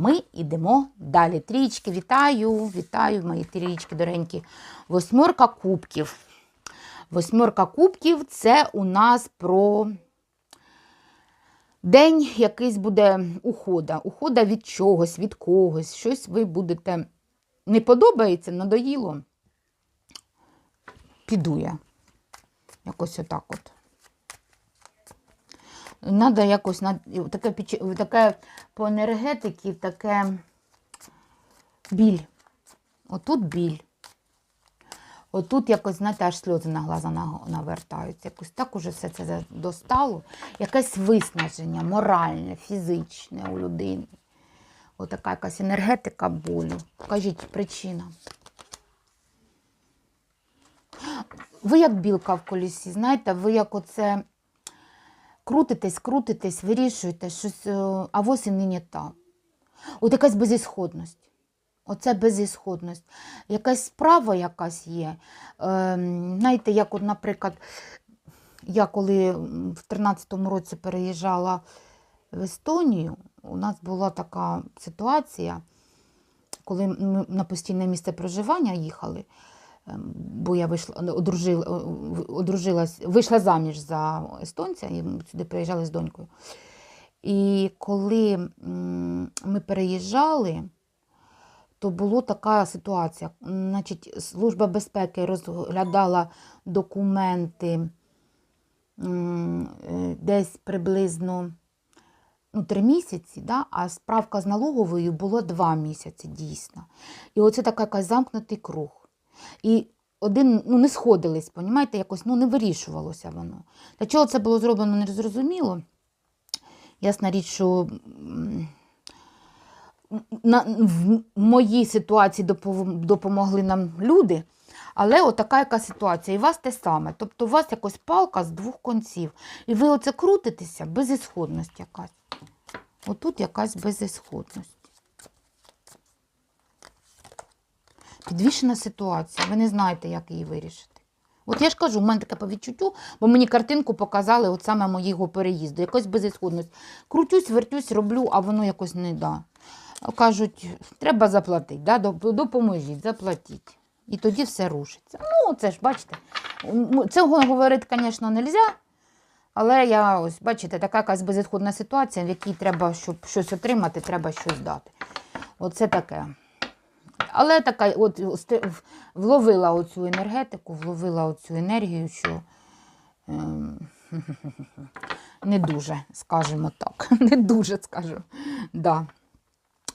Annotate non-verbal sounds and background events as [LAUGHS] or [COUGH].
ми йдемо далі. Трічки, вітаю, вітаю, мої трічки доренькі. Восьмерка кубків. Восьмерка кубків це у нас про день якийсь буде ухода. Ухода від чогось, від когось. Щось ви будете не подобається, надоїло. Піду я. Якось отак от. Надо якось таке, таке по енергетиці, таке біль. Отут біль. Отут якось, знаєте, аж сльози на глаза навертаються. Якось так уже все це достало. Якесь виснаження, моральне, фізичне у людини. Отака якась енергетика болю. Кажіть, причина. Ви як білка в колісі, знаєте, ви як оце крутитесь, крутитесь, вирішуєте щось, е, а ось і нині так. От якась безісходність. Оце безісходність. Якась справа якась є. Е, знаєте, як, от, наприклад, я коли в 13-му році переїжджала в Естонію, у нас була така ситуація, коли ми на постійне місце проживання їхали, ем, бо я вийшла, одружила, одружилась, вийшла заміж за естонця, і сюди приїжджали з донькою. І коли ми переїжджали, то була така ситуація. Значить, Служба безпеки розглядала документи е, десь приблизно ну, три місяці, да? а справка з налоговою було два місяці дійсно. І оце така замкнутий круг. І один ну, не сходились, понімаєте, якось ну, не вирішувалося воно. Для чого це було зроблено, не зрозуміло. Ясна річ, що на, в моїй ситуації допомогли нам люди, але отака яка ситуація. І у вас те саме. Тобто у вас якось палка з двох конців. І ви оце крутитеся, безісходність якась. Отут якась безісходність. Підвішена ситуація. Ви не знаєте, як її вирішити. От я ж кажу, у мене таке по відчуттю, бо мені картинку показали от саме моєго переїзду. Якось безісходність. Крутюсь, вертюсь, роблю, а воно якось не да. Кажуть, треба заплатити, да? допоможіть, заплатіть. І тоді все рушиться. Ну, це ж, бачите, цього говорити, звісно, не можна. Але я ось, бачите, така якась безісходна ситуація, в якій треба, щоб щось отримати, треба щось дати. Оце таке. Але така, от вловила оцю енергетику, вловила оцю енергію, що ем, [LAUGHS] не дуже, скажімо так. [LAUGHS] Не дуже скажу. Да.